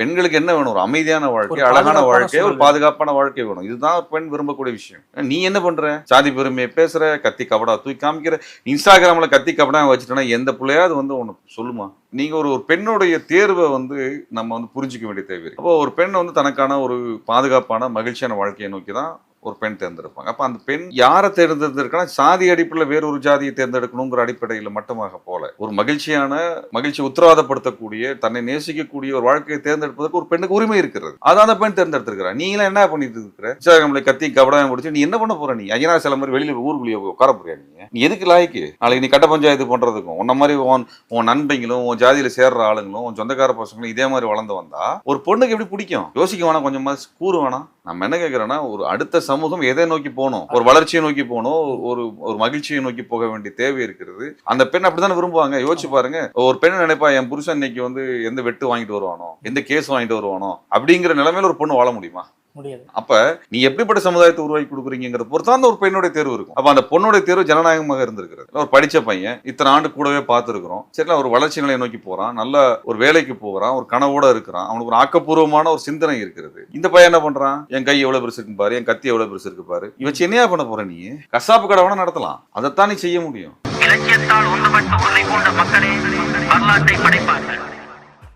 பெண்களுக்கு என்ன வேணும்? ஒரு அமைதியான வாழ்க்கை அழகான வாழ்க்கை ஒரு. பாதுகாப்பான வாழ்க்கை வேணும். இதுதான் ஒரு பெண் விரும்பக்கூடிய விஷயம். நீ என்ன பண்ற? சாதி பெருமையை பேசுற கத்தி கபடா தூக்கி காமிக்கிற. இன்ஸ்டாகிராம்ல கத்தி கபடா வச்சுட்டேன்னா எந்த பிள்ளையாவது வந்து உனக்கு சொல்லுமா? நீங்க ஒரு ஒரு பெண்ணுடைய தேர்வை வந்து நம்ம வந்து புரிஞ்சுக்க வேண்டிய தேவை அப்போ ஒரு பெண் வந்து தனக்கான ஒரு பாதுகாப்பான மகிழ்ச்சியான வாழ்க்கையை நோக்கி தான் ஒரு பெண் தேர்ந்தெடுப்பாங்க. அப்போ அந்த பெண் யாரை தேர்ந்தெடுத்திருக்கனா? சாதி அடிப்படையில் வேற ஒரு ஜாதியை தேர்ந்தெடுக்கணுங்கிற அடிப்படையில் மட்டுமாக போல. ஒரு மகிழ்ச்சியான மகிழ்ச்சி உத்தரவாதப்படுத்தக்கூடிய தன்னை நேசிக்கக்கூடிய ஒரு வாழ்க்கையை தேர்ந்தெடுப்பதற்கு ஒரு பெண்ணுக்கு உரிமை இருக்கிறது. அதான் அந்த பெண் தேர்ந்தெடுத்திருக்கிறா. நீ எல்லாம் என்ன பண்ணிட்டு இருக்கிற? இன்ஸ்டாகிராம்ல கத்தி கபடாயம் முடிச்சு நீ என்ன பண்ண போற நீ? ஐயனா சில மாதிரி வெளியில் ஊருக்குள்ளேயே உட்கார போறியா நீ? நீ எதுக்கு லாய்க்கு? நாளைக்கு நீ கட்ட பஞ்சாயத்து பண்றதுக்கும் உன்ன மாதிரி உன் உன் நண்பங்களும் உன் ஜாதியில் சேர்ற ஆளுங்களும் உன் சொந்தக்கார பசங்களும் இதே மாதிரி வளர்ந்து வந்தா ஒரு பொண்ணுக்கு எப்படி பிடிக்கும்? யோசிக்க வேணாம் கொஞ்சம் கூறு வேணாம். நம்ம என்ன கேட்கறோம்னா ஒரு அடுத்த சமூகம் எதை நோக்கி போகணும்? ஒரு வளர்ச்சியை நோக்கி போகணும்? ஒரு ஒரு மகிழ்ச்சியை நோக்கி போக வேண்டிய தேவை இருக்கிறது. அந்த பெண் அப்படித்தானே விரும்புவாங்க? யோசிச்சு பாருங்க. ஒரு பெண் நினைப்பா என் புருஷன் இன்னைக்கு வந்து எந்த வெட்டு வாங்கிட்டு வருவானோ? எந்த கேஸ் வாங்கிட்டு வருவானோ? அப்படிங்கிற நிலைமையில ஒரு பொண்ணு வாழ முடியுமா? முடியாது. அப்ப நீ எப்படிப்பட்ட சமுதாயத்தை உருவாக்கி கொடுக்குறீங்கிறத பொறுத்து அந்த ஒரு பெண்ணுடைய தேர்வு இருக்கும். அப்ப அந்த பொண்ணுடைய தேர்வு ஜனநாயகமாக இருந்திருக்கிறது. ஒரு படிச்ச பையன் இத்தனை ஆண்டு கூடவே பார்த்துருக்கிறோம். சரிங்களா ஒரு வளர்ச்சி நிலையை நோக்கி போறான். நல்ல ஒரு வேலைக்கு போகிறான் ஒரு கனவோட இருக்கிறான். அவனுக்கு ஒரு ஆக்கப்பூர்வமான ஒரு சிந்தனை இருக்கிறது. இந்த பையன் என்ன பண்றான்? என் கை எவ்வளவு பெருசு இருக்கு பாரு. என் கத்தி எவ்வளவு பெருசு இருக்கு பாரு. இவச்சு என்னையா பண்ண போற நீ? கசாப்பு கடை வேணா நடத்தலாம். அதைத்தான் நீ செய்ய முடியும். இலக்கியத்தால் ஒன்றுபட்டு உன்னை கொண்ட மக்களே வரலாற்றை படைப்பார்கள்.